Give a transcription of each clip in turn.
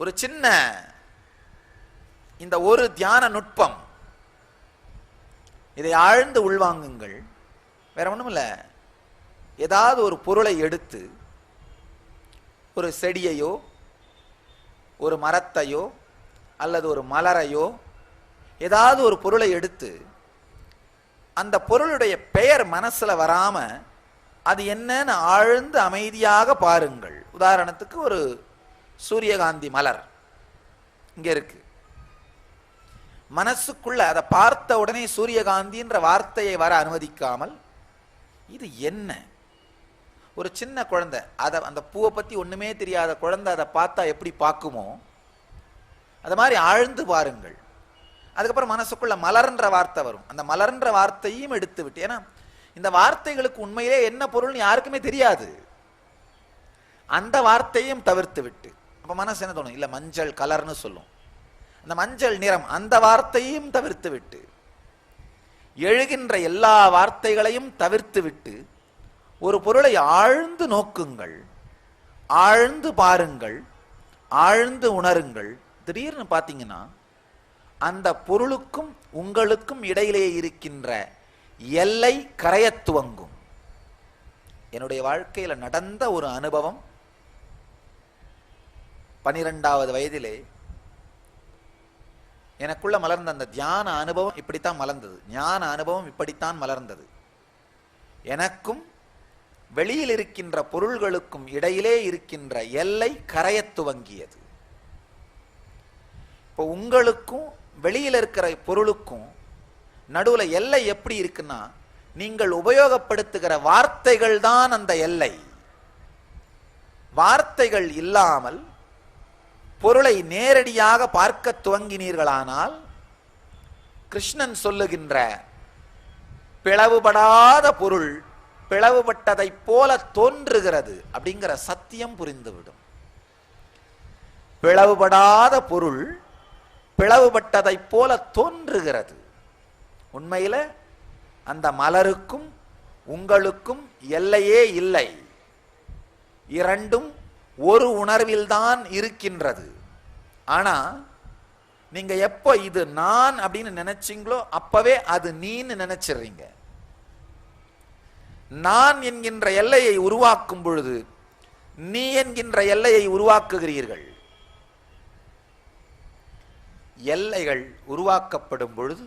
ஒரு சின்ன இந்த ஒரு தியான நுட்பம். இதை ஆழ்ந்து உள்வாங்குங்கள். வேற ஒன்றும் இல்லை ஏதாவது ஒரு பொருளை எடுத்து ஒரு செடியையோ ஒரு மரத்தையோ அல்லது ஒரு மலரையோ ஏதாவது ஒரு பொருளை எடுத்து அந்த பொருளுடைய பெயர் மனசில் வராமல் அது என்னன்னு ஆழ்ந்து அமைதியாக பாருங்கள். உதாரணத்துக்கு ஒரு சூரியகாந்தி மலர். இங்கே இருக்கு. மனசுக்குள்ள அதை பார்த்த உடனே சூரியகாந்தின்ற வார்த்தையை வர அனுமதிக்காமல் இது என்ன? ஒரு சின்ன குழந்தை அதை அந்த பூவை பற்றி ஒன்றுமே தெரியாத குழந்தை அதை பார்த்தா எப்படி பார்க்குமோ அது மாதிரி ஆழ்ந்து பாருங்கள் அதுக்கப்புறம் மனசுக்குள்ள மலர்ன்ற வார்த்தை வரும். அந்த மலர்ன்ற வார்த்தையும் எடுத்து விட்டு ஏன்னா இந்த வார்த்தைகளுக்கு உண்மையிலே என்ன பொருள்னு யாருக்குமே தெரியாது. அந்த வார்த்தையும் தவிர்த்து விட்டு அப்போ மனசு என்ன தோணும்? இல்லை மஞ்சள் கலர்னு சொல்லும். அந்த மஞ்சள் நிறம் அந்த வார்த்தையும் தவிர்த்து விட்டு எழுகின்ற எல்லா வார்த்தைகளையும் தவிர்த்து விட்டு ஒரு பொருளை ஆழ்ந்து நோக்குங்கள் ஆழ்ந்து பாருங்கள் ஆழ்ந்து உணருங்கள். திடீர்னு பார்த்தீங்கன்னா அந்த பொருளுக்கும் உங்களுக்கும் இடையிலே இருக்கின்ற எல்லை கரையத் துவங்கும். என்னுடைய வாழ்க்கையில் நடந்த ஒரு அனுபவம் பனிரெண்டாவது வயதிலே எனக்குள்ள மலர்ந்த அந்த தியான அனுபவம் இப்படித்தான் மலர்ந்தது. ஞான அனுபவம் இப்படித்தான் மலர்ந்தது. எனக்கும் வெளியில் இருக்கின்ற பொருள்களுக்கும் இடையிலே இருக்கின்ற எல்லை கரையத் துவங்கியது. இப்போ உங்களுக்கும் வெளியில் இருக்கிற பொருளுக்கும் நடுவில் எல்லை எப்படி இருக்குன்னா நீங்கள் உபயோகப்படுத்துகிற வார்த்தைகள் தான் அந்த எல்லை. வார்த்தைகள் இல்லாமல் பொருளை நேரடியாக பார்க்க துவங்கினீர்களானால் கிருஷ்ணன் சொல்லுகின்ற பிளவுபடாத பொருள் பிளவுபட்டதைப் போல தோன்றுகிறது அப்படிங்கிற சத்தியம் புரிந்துவிடும். பிளவுபடாத பொருள் பிளவுபட்டதைப் போல தோன்றுகிறது. உண்மையில் அந்த மலருக்கும் உங்களுக்கும் எல்லையே இல்லை. இரண்டும் ஒரு உணர்வில்தான் இருக்கின்றது. ஆனா நீங்க எப்போ இது நான் அப்படின்னு நினைச்சீங்களோ அப்பவே அது நீன்னு நினைச்சிடுறீங்க. நான் என்கின்ற எல்லையை உருவாக்கும் பொழுது நீ என்கின்ற எல்லையை உருவாக்குகிறீர்கள். எல்லைகள் உருவாக்கப்படும் பொழுது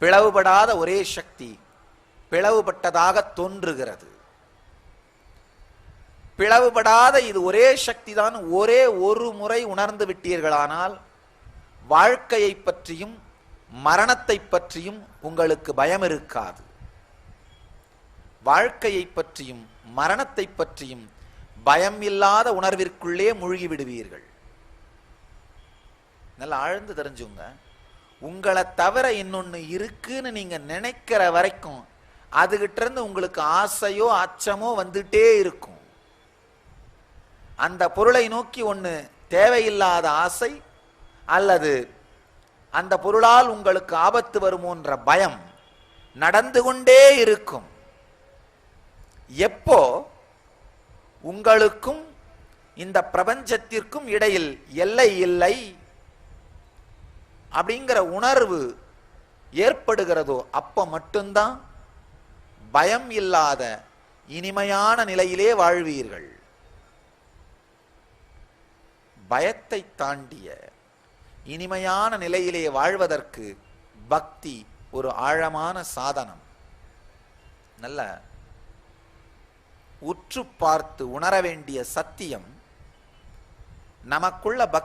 பிளவுபடாத ஒரே சக்தி பிளவுபட்டதாக தோன்றுகிறது. பிளவுபடாத இது ஒரே சக்தி தான் ஒரே ஒரு முறை உணர்ந்து விட்டீர்களானால் வாழ்க்கையை பற்றியும் மரணத்தை பற்றியும் உங்களுக்கு பயம் இருக்காது. வாழ்க்கையை பற்றியும் மரணத்தை பற்றியும் பயம் இல்லாத உணர்விற்குள்ளே மூழ்கி விடுவீர்கள். நல்லா ஆழ்ந்து தெரிஞ்சுங்க. உங்களை தவிர இன்னொன்னு இருக்குன்னு நீங்க நினைக்கிற வரைக்கும் அதுகிட்ட இருந்து உங்களுக்கு ஆசையோ அச்சமோ வந்துட்டே இருக்கும். அந்த பொருளை நோக்கி ஒன்று தேவையில்லாத ஆசை அல்லது அந்த பொருளால் உங்களுக்கு ஆபத்து வருமோன்ற பயம் நடந்து கொண்டே இருக்கும். எப்போ உங்களுக்கும் இந்த பிரபஞ்சத்திற்கும் இடையில் எல்லை இல்லை அப்படிங்கிற உணர்வு ஏற்படுகிறதோ அப்போ மட்டும்தான் பயம் இல்லாத இனிமையான நிலையிலே வாழ்வீர்கள். பயத்தை தாண்டிய இனிமையான நிலையிலே வாழ்வதற்கு பக்தி ஒரு ஆழமான சாதனம். நல்ல உற்று பார்த்து உணர வேண்டிய சத்தியம் நமக்குள்ள பக்தி